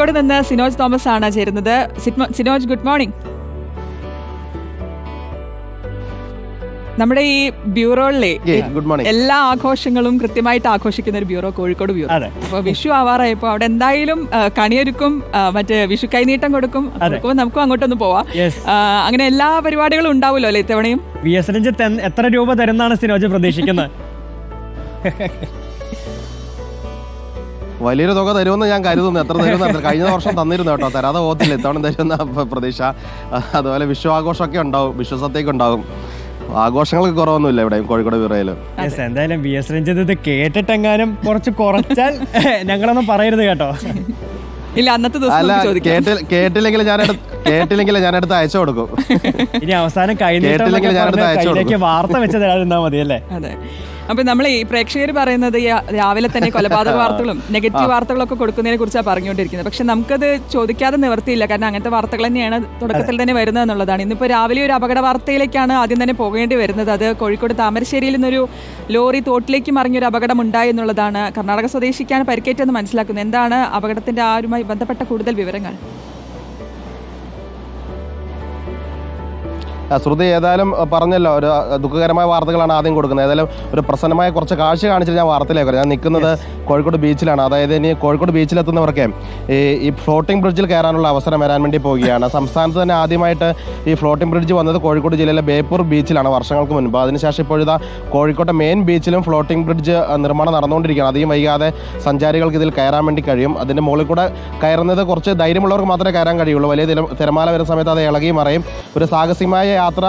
കോഴിക്കോട് നിന്ന് സിനോജ് തോമസ് ആണ് ചേരുന്നത്. സിനോജ് ഗുഡ് മോർണിംഗ് നമ്മുടെ ഈ ബ്യൂറോയിലെ ഗുഡ് മോർണിംഗ് എല്ലാ ആഘോഷങ്ങളും കൃത്യമായിട്ട് ആഘോഷിക്കുന്ന ഒരു ബ്യൂറോ കോഴിക്കോട് ബ്യൂറോ. അപ്പോൾ അപ്പൊ വിഷു ആവാറായപ്പോ അവിടെ എന്തായാലും കണിയൊരുക്കും മറ്റേ വിഷു കൈനീട്ടം കൊടുക്കും. അപ്പോൾ നമുക്കും അങ്ങോട്ടൊന്ന് പോവാം. അങ്ങനെ എല്ലാ പരിപാടികളും ഉണ്ടാവുമല്ലോ അല്ലേ ഇത്തവണയും? വി എസ് രഞ്ജിത്ത് എത്ര രൂപ തരുന്നാണ് സിനോജ് പ്രതീക്ഷിക്കുന്നത്? വലിയൊരു തുക തരുമെന്ന് ഞാൻ കരുതുന്നു. എത്ര തരുമെന്ന് കഴിഞ്ഞ വർഷം തന്നിരുന്നു കേട്ടോ. തരാതെ പോകത്തില്ല. ഇത്തവണ തരുന്ന പ്രതീക്ഷ. അതുപോലെ വിശ്വാഘോഷമൊക്കെ ഉണ്ടാവും. വിശ്വസത്തേക്ക് ഉണ്ടാവും. ആഘോഷങ്ങൾക്ക് കുറവൊന്നുമില്ല ഇവിടെ കോഴിക്കോട് ബിറയിൽ യെസ് എന്തായാലും വി എസ് രഞ്ജിത്ത് ഇത് കേട്ടിട്ടെങ്ങാനും കുറച്ച് കുറച്ചാൽ ഞങ്ങളൊന്നും പറയരുത് കേട്ടോ. ഇല്ല അന്നത്തെ ദിവസം കേട്ടില്ലെങ്കിൽ ഞാൻ കേട്ടില്ലെങ്കിൽ ഞാൻ അടുത്ത് അയച്ചു കൊടുക്കും. ഇനി അവസാനം കേട്ടില്ലെങ്കിൽ കൊടുക്കും അയച്ചു കയ്യിലേക്ക് വാർത്ത വെച്ച് തരാതിരുന്നാ മതി അല്ലേ? അതെ. അപ്പൊ നമ്മൾ ഈ പ്രേക്ഷകർ പറയുന്നത് ഈ രാവിലെ തന്നെ കൊലപാതക വാർത്തകളും നെഗറ്റീവ് വാർത്തകളൊക്കെ കൊടുക്കുന്നതിനെ കുറിച്ചാണ് പറഞ്ഞുകൊണ്ടിരിക്കുന്നത്. പക്ഷെ നമുക്കത് ചോദിക്കാതെ നിവർത്തിയില്ല. കാരണം അങ്ങനത്തെ വാർത്തകൾ തന്നെയാണ് തുടക്കത്തിൽ തന്നെ വരുന്നത് എന്നുള്ളതാണ്. ഇന്നിപ്പോൾ രാവിലെ ഒരു അപകട വാർത്തയിലേക്കാണ് ആദ്യം തന്നെ പോകേണ്ടി വരുന്നത്. അത് കോഴിക്കോട് താമരശ്ശേരിയിൽ നിന്നൊരു ലോറി തോട്ടിലേക്ക് മറിഞ്ഞൊരു അപകടം ഉണ്ടായി എന്നുള്ളതാണ് കർണാടക സ്വദേശിക്കാണ് പരിക്കേറ്റെന്ന് മനസ്സിലാക്കുന്നത് എന്താണ് അപകടത്തിന്റെ ആരുമായി ബന്ധപ്പെട്ട കൂടുതൽ വിവരങ്ങൾ? ശ്രുതി ഏതായാലും പറഞ്ഞല്ലോ ഒരു ദുഃഖകരമായ വാർത്തകളാണ് ആദ്യം കൊടുക്കുന്നത്. ഏതായാലും ഒരു പ്രസന്നമായ കുറച്ച് കാഴ്ച കാണിച്ചിട്ട് ഞാൻ വാർത്തയിലേക്ക് വരാം. ഞാൻ നിൽക്കുന്നത് കോഴിക്കോട് ബീച്ചിലാണ്. അതായത് ഇനി കോഴിക്കോട് ബീച്ചിലെത്തുന്നവർക്ക് ഈ ഈ ഫ്ലോട്ടിംഗ് ബ്രിഡ്ജിൽ കയറാനുള്ള അവസരം വരാൻ വേണ്ടി പോവുകയാണ്. സംസ്ഥാനത്ത് തന്നെ ആദ്യമായിട്ട് ഈ ഫ്ലോട്ടിംഗ് ബ്രിഡ്ജ് വന്നത് കോഴിക്കോട് ജില്ലയിലെ ബേപ്പൂർ ബീച്ചിലാണ് വർഷങ്ങൾക്ക് മുൻപ്. അതിനുശേഷം ഇപ്പോഴിതാ കോഴിക്കോട്ടെ മെയിൻ ബീച്ചിലും ഫ്ലോട്ടിംഗ് ബ്രിഡ്ജ് നിർമ്മാണം നടന്നുകൊണ്ടിരിക്കുകയാണ്. അധികം വൈകാതെ സഞ്ചാരികൾക്ക് ഇതിൽ കയറാൻ വേണ്ടി കഴിയും. അതിന്റെ മുകളിൽ കൂടെ കയറുന്നത് കുറച്ച് ധൈര്യമുള്ളവർക്ക് മാത്രമേ കയറാൻ കഴിയുള്ളൂ. വലിയ തിര- തിരമാല വരുന്ന സമയത്ത് അത് ഇളകിയും മറയും. ഒരു സാഹസികമായ യാത്ര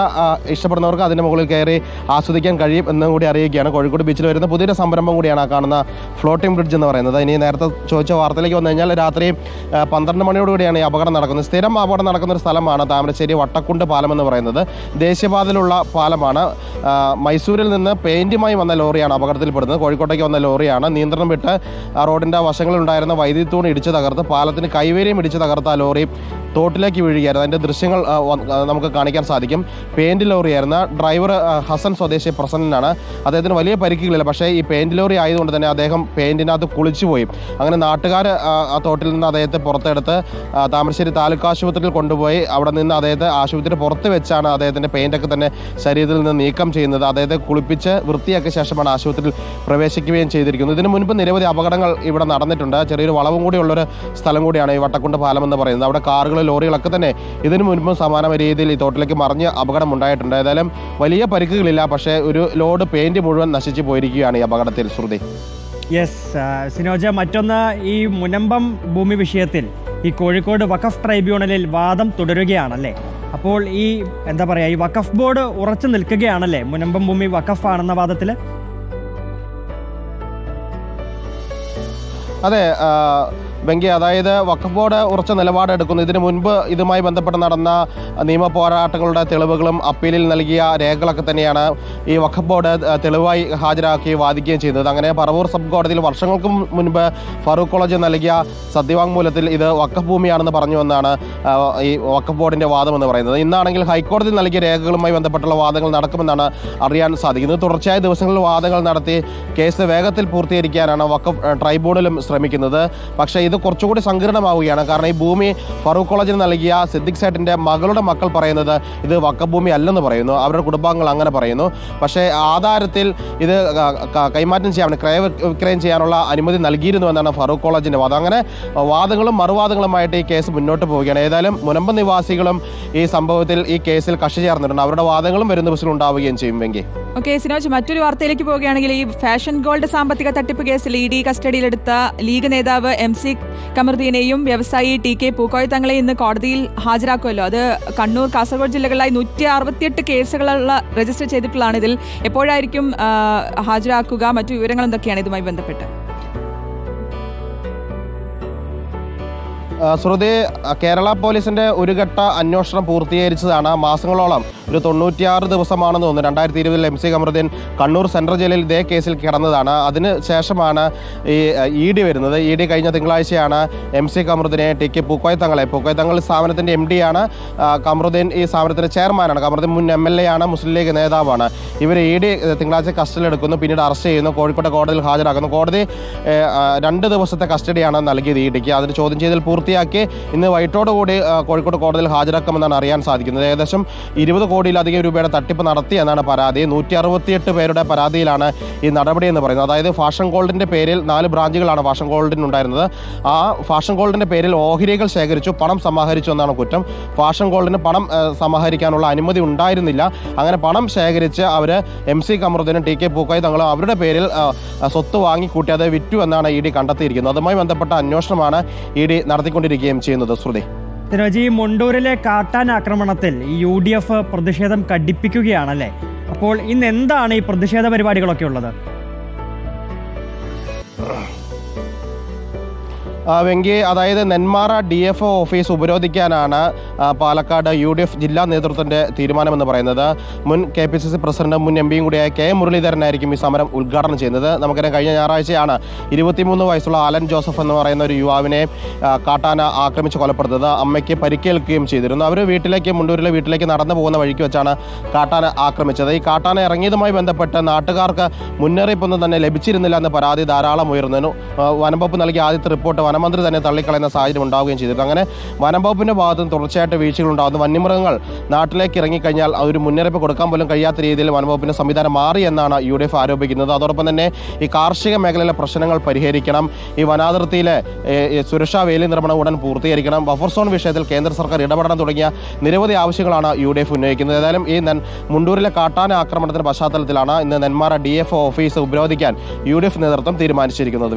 ഇഷ്ടപ്പെടുന്നവർക്ക് അതിന്റെ മുകളിൽ കയറി ആസ്വദിക്കാൻ കഴിയും എന്നും കൂടി അറിയിക്കുകയാണ്. കോഴിക്കോട് ബീച്ചിൽ വരുന്ന പുതിയൊരു സംരംഭം കൂടിയാണ് ആ കാണുന്ന ഫ്ലോട്ടിംഗ് ബ്രിഡ്ജ് എന്ന് പറയുന്നത്. ഇനി നേരത്തെ ചോദിച്ച വാർത്തയിലേക്ക് വന്നു കഴിഞ്ഞാൽ രാത്രി പന്ത്രണ്ട് മണിയോടുകൂടിയാണ് ഈ അപകടം നടക്കുന്നത്. സ്ഥിരം അപകടം നടക്കുന്ന ഒരു സ്ഥലമാണ് താമരശ്ശേരി വട്ടക്കുണ്ട് പാലം എന്ന് പറയുന്നത്. ദേശീയപാതയിലുള്ള പാലമാണ് മൈസൂരിൽ നിന്ന് പെയിന്റുമായി വന്ന ലോറിയാണ് അപകടത്തിൽപ്പെടുന്നത്. കോഴിക്കോട്ടേക്ക് വന്ന ലോറിയാണ്. നിയന്ത്രണം വിട്ട് റോഡിന്റെ വശങ്ങളിലുണ്ടായിരുന്ന വൈദ്യുതി തൂൺ ഇടിച്ച് തകർത്ത് പാലത്തിന് കൈവേരിയും ഇടിച്ച് തകർത്ത ലോറി തോട്ടിലേക്ക് വീഴുകയായിരുന്നു. അതിന്റെ ദൃശ്യങ്ങൾ നമുക്ക് കാണിക്കാൻ സാധിക്കും. പെയിന്റ് ലോറിയായിരുന്ന ഡ്രൈവർ ഹസൻ സ്വദേശി പ്രസന്നനാണ്. അദ്ദേഹത്തിന് വലിയ പരിക്കുകളില്ല. പക്ഷേ ഈ പെയിന്റ് ലോറി ആയതുകൊണ്ട് തന്നെ അദ്ദേഹം പെയിന്റിനകത്ത് കുളിച്ചു പോയി അങ്ങനെ നാട്ടുകാർ ആ തോട്ടിൽ നിന്ന് അദ്ദേഹത്തെ പുറത്തെടുത്ത് താമരശ്ശേരി താലൂക്ക് ആശുപത്രിയിൽ കൊണ്ടുപോയി. അവിടെ നിന്ന് അദ്ദേഹത്തെ ആശുപത്രി പുറത്ത് വെച്ചാണ് അദ്ദേഹത്തിന്റെ പെയിന്റൊക്കെ തന്നെ ശരീരത്തിൽ നിന്ന് നീക്കം ചെയ്യുന്നത്. അദ്ദേഹത്തെ കുളിപ്പിച്ച് വൃത്തിയാക്കിയ ശേഷമാണ് ആശുപത്രിയിൽ പ്രവേശിക്കുകയും ചെയ്തിരിക്കുന്നത്. ഇതിനു മുൻപ് നിരവധി അപകടങ്ങൾ ഇവിടെ നടന്നിട്ടുണ്ട്. ചെറിയൊരു വളവും കൂടിയുള്ളൊരു സ്ഥലം കൂടിയാണ് ഈ വട്ടക്കുണ്ട് പാലം എന്ന് പറയുന്നത്. അവിടെ കാറുകൾ ലോറികളൊക്കെ തന്നെ ഇതിനു മുൻപും സമാനമായ രീതിയിൽ ഈ തോട്ടിലേക്ക് മറിഞ്ഞ് അപകടം ഉണ്ടായിട്ടുണ്ട് ഏതായാലും വലിയ പരിക്കുകളില്ല പക്ഷേ ഒരു ലോഡ് പെയിന്റ് മുഴുവൻ നശിച്ചു പോയിരിക്കുകയാണ് ഈ അപകടത്തിൽ. ശ്രുതി. യെസ് സിനോജ മറ്റൊന്ന് ഈ മുനമ്പം ഭൂമി വിഷയത്തിൽ ഈ കോഴിക്കോട് വഖഫ് ട്രൈബ്യൂണലിൽ വാദം തുടരുകയാണല്ലേ? അപ്പോൾ ഈ എന്താ പറയുക ഈ വഖഫ് ബോർഡ് ഉറച്ചു നിൽക്കുകയാണല്ലേ? മുനമ്പം ഭൂമി വഖഫ് ആണെന്ന വാദത്തിൽ അതെ വെങ്കി അതായത് വഖഫ് ബോർഡ് ഉറച്ച നിലപാടെടുക്കുന്നു ഇതിനു മുൻപ് ഇതുമായി ബന്ധപ്പെട്ട് നടന്ന നിയമ പോരാട്ടങ്ങളുടെ തെളിവുകളും അപ്പീലിൽ നൽകിയ രേഖകളൊക്കെ തന്നെയാണ് ഈ വഖഫ് ബോർഡ് തെളിവായി ഹാജരാക്കി വാദിക്കുകയും ചെയ്തത്. അങ്ങനെ പറവൂർ സബ് കോടതിയിൽ വർഷങ്ങൾക്ക് മുൻപ് ഫറൂഖ് കോളേജ് നൽകിയ സത്യവാങ്മൂലത്തിൽ ഇത് വഖഫ് ഭൂമിയാണെന്ന് പറഞ്ഞുവെന്നാണ് വന്നാണ് ഈ വഖഫ് ബോർഡിന്റെ വാദമെന്ന് പറയുന്നത്. ഇന്നാണെങ്കിൽ ഹൈക്കോടതി നൽകിയ രേഖകളുമായി ബന്ധപ്പെട്ടുള്ള വാദങ്ങൾ നടക്കുമെന്നാണ് അറിയാൻ സാധിക്കുന്നത്. തുടർച്ചയായ ദിവസങ്ങളിൽ വാദങ്ങൾ നടത്തി കേസ് വേഗത്തിൽ പൂർത്തീകരിക്കാനാണ് വഖഫ് ട്രൈബ്യൂണലും ശ്രമിക്കുന്നത്. പക്ഷേ ഇത് കുറച്ചുകൂടി സങ്കീർണമാവുകയാണ്. കാരണം ഈ ഭൂമി ഫറൂഖ് കോളേജിന് നൽകിയ സിദ്ദിഖ് സേട്ടിന്റെ മകളുടെ മക്കൾ പറയുന്നത് ഇത് വക്കഭൂമി ഭൂമി അല്ലെന്ന് പറയുന്നു. അവരുടെ കുടുംബാംഗങ്ങൾ അങ്ങനെ പറയുന്നു. പക്ഷേ ആധാരത്തിൽ ഇത് കൈമാറ്റം ചെയ്യാൻ ക്രയ വിക്രയം ചെയ്യാനുള്ള അനുമതി നൽകിയിരുന്നു എന്നാണ് ഫറൂഖ് കോളേജിന്റെ വാദം. അങ്ങനെ വാദങ്ങളും മറുവാദങ്ങളുമായിട്ട് ഈ കേസ് മുന്നോട്ട് പോവുകയാണ്. ഏതായാലും മുനമ്പ നിവാസികളും ഈ സംഭവത്തിൽ ഈ കേസിൽ കക്ഷി ചേർന്നിട്ടുണ്ട്. അവരുടെ വാദങ്ങളും വരുന്ന ദിവസത്തിൽ ഉണ്ടാവുകയും ചെയ്യും ഓക്കെ സിനോജ് മറ്റൊരു വാർത്തയിലേക്ക് പോവുകയാണെങ്കിൽ ഈ ഫാഷൻ ഗോൾഡ് സാമ്പത്തിക തട്ടിപ്പ് കേസിൽ ഇ ഡി കസ്റ്റഡിയിലെടുത്ത ലീഗ് നേതാവ് എം സി കമറുദ്ദീനെയും വ്യവസായി ടി കെ പൂക്കോയ് തങ്ങളെ ഇന്ന് കോടതിയിൽ ഹാജരാക്കുമല്ലോ. അത് കണ്ണൂർ കാസർഗോഡ് ജില്ലകളിലായി നൂറ്റി അറുപത്തിയെട്ട് കേസുകളുള്ള രജിസ്റ്റർ ചെയ്തിട്ടുള്ളതാണ് ഇതിൽ എപ്പോഴായിരിക്കും ഹാജരാക്കുക? മറ്റു വിവരങ്ങൾ എന്തൊക്കെയാണ് ഇതുമായി ബന്ധപ്പെട്ട്? ശ്രുതി കേരള പോലീസിന്റെ ഒരു ഘട്ട അന്വേഷണം പൂർത്തീകരിച്ചതാണ് മാസങ്ങളോളം. ഒരു തൊണ്ണൂറ്റിയാറ് ദിവസമാണെന്ന് തോന്നുന്നു. രണ്ടായിരത്തി ഇരുപതിൽ M C Kamaruddin Kannur central ജയിലിൽ ഇതേ കേസിൽ കിടന്നതാണ്. അതിന് ശേഷമാണ് ഈ ഇ ഡി വരുന്നത്. ഇ ഡി കഴിഞ്ഞ തിങ്കളാഴ്ചയാണ് എം സി കമറുദ്ദീനെ ടി കെ പൂക്കോയ് തങ്ങളെ. പൂക്കോയ് തങ്ങൾ സ്ഥാപനത്തിന്റെ എം ഡി ആണ്. ആ, കമറുദ്ദീൻ ഈ സ്ഥാപനത്തിന്റെ ചെയർമാനാണ്. കമറുദ്ദീൻ മുൻ എം എൽ എ ആണ് മുസ്ലിം ലീഗ് നേതാവാണ്. ഇവർ ഇ ഡി തിങ്കളാഴ്ച എടുക്കുന്നു പിന്നീട് അറസ്റ്റ് ചെയ്യുന്നു. കോഴിക്കോട്ടെ കോടതിയിൽ ഹാജരാക്കുന്നു കോടതി രണ്ട് ദിവസത്തെ കസ്റ്റഡിയാണ് നൽകിയത് ഇ ഡിക്ക്. അതിന് ചോദ്യം ചെയ്തതിൽ പൂർത്തി പൂർത്തിയാക്കി ഇന്ന് വൈകിട്ടോടുകൂടി കോഴിക്കോട് കോടതിയിൽ ഹാജരാക്കുമെന്നാണ് അറിയാൻ സാധിക്കുന്നത്. ഏകദേശം ഇരുപത് കോടിയിലധികം രൂപയുടെ തട്ടിപ്പ് നടത്തി എന്നാണ് പരാതി. നൂറ്റി അറുപത്തിയെട്ട് പേരുടെ പരാതിയിലാണ് ഈ നടപടി എന്ന് പറയുന്നത്. അതായത് ഫാഷൻ ഗോൾഡിന്റെ പേരിൽ നാല് ബ്രാഞ്ചുകളാണ് ഫാഷൻ ഗോൾഡിന് ഉണ്ടായിരുന്നത്. ആ ഫാഷൻ ഗോൾഡിന്റെ പേരിൽ ഓഹരികൾ ശേഖരിച്ചു പണം സമാഹരിച്ചു എന്നാണ് കുറ്റം. ഫാഷൻ ഗോൾഡിന് പണം സമാഹരിക്കാനുള്ള അനുമതി ഉണ്ടായിരുന്നില്ല. അങ്ങനെ പണം ശേഖരിച്ച് അവർ എം സി കമറുദ്ദീനും ടി കെ പൂക്കായി തങ്ങളും അവരുടെ പേരിൽ സ്വത്ത് വാങ്ങിക്കൂട്ടി അത് വിറ്റു എന്നാണ് ഇ ഡി കണ്ടെത്തിയിരിക്കുന്നത്. അതുമായി ബന്ധപ്പെട്ട അന്വേഷണമാണ് ഇ ഡി നടത്തിക്കൊണ്ടിരിക്കുകയും ചെയ്യുന്നത്. ശ്രുതി. സിനോജ് മുണ്ടൂരിലെ കാട്ടാൻ ആക്രമണത്തിൽ യു ഡി എഫ് പ്രതിഷേധം കടിപ്പിക്കുകയാണല്ലേ? അപ്പോൾ ഇന്ന് എന്താണ് ഈ പ്രതിഷേധ പരിപാടികളൊക്കെ ഉള്ളത്? വെങ്കി അതായത് Nenmara D F O office ഉപരോധിക്കാനാണ് Palakkad U D F ജില്ലാ നേതൃത്വത്തിന്റെ തീരുമാനമെന്ന് പറയുന്നത്. മുൻ കെ പി സി സി പ്രസിഡന്റും മുൻ എം പിയും കൂടിയായ കെ മുരളീധരനായിരിക്കും ഈ സമരം ഉദ്ഘാടനം ചെയ്യുന്നത്. നമുക്കറിയാം കഴിഞ്ഞ ഞായറാഴ്ചയാണ് ഇരുപത്തിമൂന്ന് വയസ്സുള്ള ആലൻ ജോസഫ് എന്ന് പറയുന്ന ഒരു യുവാവിനെ കാട്ടാന ആക്രമിച്ച് കൊലപ്പെടുത്തത്. അമ്മയ്ക്ക് പരിക്കേൽക്കുകയും ചെയ്തിരുന്നു. അവർ വീട്ടിലേക്ക് മുണ്ടൂരിലെ വീട്ടിലേക്ക് നടന്നു പോകുന്ന വഴിക്ക് വെച്ചാണ് കാട്ടാന ആക്രമിച്ചത്. ഈ കാട്ടാന ഇറങ്ങിയതുമായി ബന്ധപ്പെട്ട് നാട്ടുകാർക്ക് മുന്നറിയിപ്പൊന്നും തന്നെ ലഭിച്ചിരുന്നില്ല എന്ന പരാതി ധാരാളം ഉയർന്നു വനംവകുപ്പ് നൽകിയ ആദ്യത്തെ റിപ്പോർട്ട് വനമന്ത്രി തന്നെ തള്ളിക്കളയുന്ന സാഹചര്യം ഉണ്ടാവുകയും ചെയ്തിരുന്നു. അങ്ങനെ വനംവകുപ്പിന്റെ ഭാഗത്തും തുടർച്ചയായിട്ട് വീഴ്ചകൾ ഉണ്ടാകുന്നു വന്യമൃഗങ്ങൾ നാട്ടിലേക്ക് ഇറങ്ങിക്കഴിഞ്ഞാൽ ഒരു മുന്നറിയിപ്പ് കൊടുക്കാൻ പോലും കഴിയാത്ത രീതിയിൽ വനംവകുപ്പിന്റെ സംവിധാനം മാറി എന്നാണ് യു ഡി എഫ് ആരോപിക്കുന്നത്. അതോടൊപ്പം തന്നെ ഈ കാർഷിക മേഖലയിലെ പ്രശ്നങ്ങൾ പരിഹരിക്കണം. ഈ വനാതിർത്തിയിലെ സുരക്ഷാ വേലി നിർമ്മാണം ഉടൻ പൂർത്തീകരിക്കണം. ബഫർ സോൺ വിഷയത്തിൽ കേന്ദ്ര സർക്കാർ ഇടപെടണം തുടങ്ങിയ നിരവധി ആവശ്യങ്ങളാണ് യു ഡി എഫ് ഉന്നയിക്കുന്നത്. ഏതായാലും ഈ മുണ്ടൂരിലെ കാട്ടാന ആക്രമണത്തിന്റെ പശ്ചാത്തലത്തിലാണ് ഇന്ന് നെന്മാറ ഡി എഫ് ഓഫീസ് ഉപരോധിക്കാൻ യു ഡി എഫ് നേതൃത്വം തീരുമാനിച്ചിരിക്കുന്നത്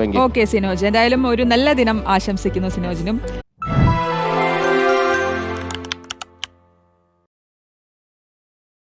സിനോജ്. എന്തായാലും ഒരു നല്ല ദിനം ആശംസിക്കുന്നു സിനോജിനും.